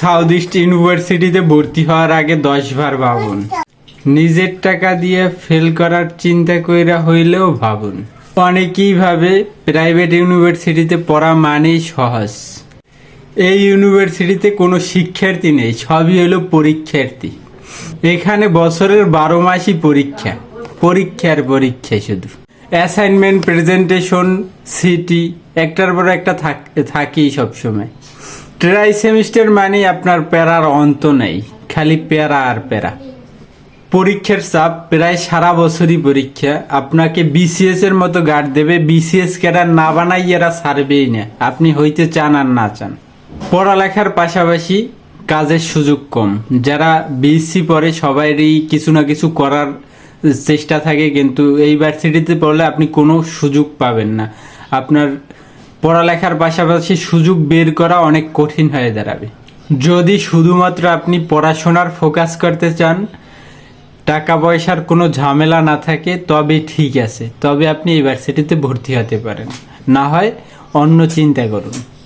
South east ইউনিভার্সিটিতে ভর্তি হওয়ার আগে দশ বার ভাবুন। নিজের টাকা দিয়ে ফেল করার চিন্তা কইরা হইলেও ভাবুন। অনেকেই ভাবে প্রাইভেট ইউনিভার্সিটিতে পড়া মানেই সহজ। এই ইউনিভার্সিটিতে কোনো শিক্ষার্থী নেই, সবই হলো পরীক্ষার্থী। এখানে বছরের বারো মাসই পরীক্ষা, পরীক্ষার পরীক্ষা শুধু। অ্যাসাইনমেন্ট, প্রেজেন্টেশন, সিটি, একটার পর একটা থাক- থাকেই সবসময়। ট্রাই সেমিস্টার মানে আপনার প্যারার অন্ত নেই, খালি প্যারা আর প্যারা। পরীক্ষার চাপ, প্রায় সারা বছরই পরীক্ষা। আপনাকে বিসিএস এর মতো গার্ড দেবে বিসিএস ক্যাডার না বানাই এরা ছাড়বেই না। আপনি হইতে চান আর না চান। পড়ালেখার পাশাপাশি কাজের সুযোগ কম। যারা বিএসসি পড়ে সবারই কিছু না কিছু করার চেষ্টা থাকে, কিন্তু এই ভার্সিটিতে পড়লে আপনি কোনো সুযোগ পাবেন না। আপনার পড়ালেখার পাশাপাশি সুযোগ বের করা অনেক কঠিন হয়ে দাঁড়াবে। যদি শুধুমাত্র আপনি পড়াশোনার ফোকাস করতে চান টাকা পয়সার কোনো ঝামেলা না থাকে, তবে ঠিক আছে। তবে আপনি ইউনিভার্সিটিতে ভর্তি হতে পারেন। না হয় অন্য চিন্তা করুন।